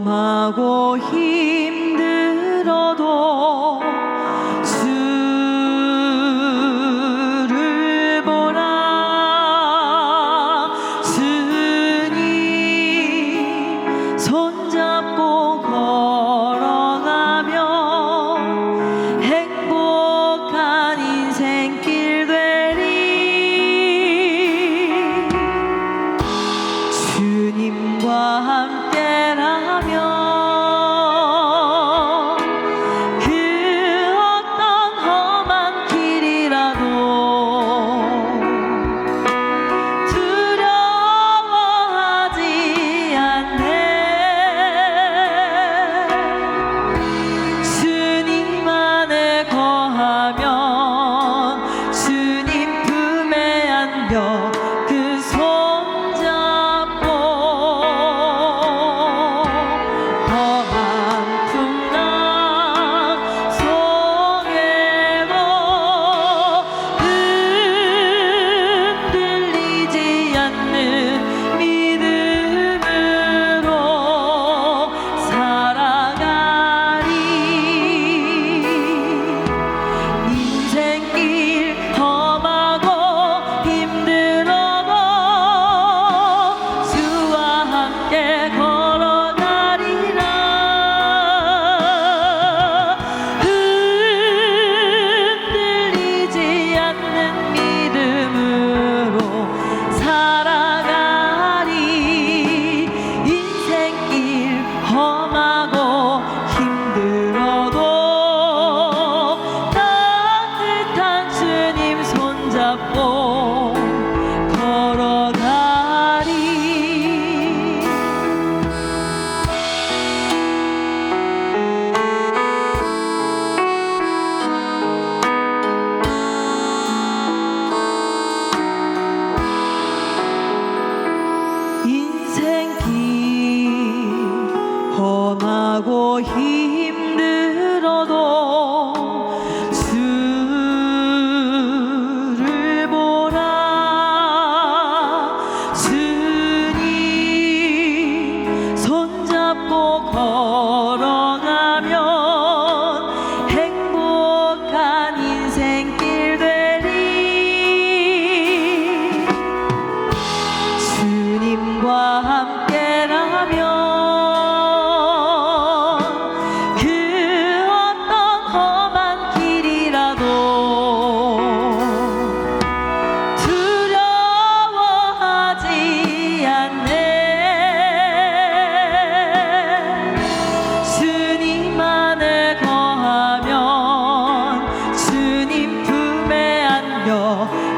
위험하고 힘들어도 주를 보라. 스님 손잡고 걸어가면 행복한 인생길 되리. 주님과 함께 가면 그 어떤 험한 길이라도 두려워하지 않네. 주님 안에 거하면 주님 품에 안겨 he 有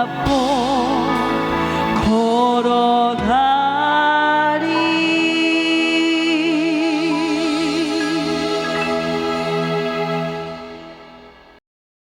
up.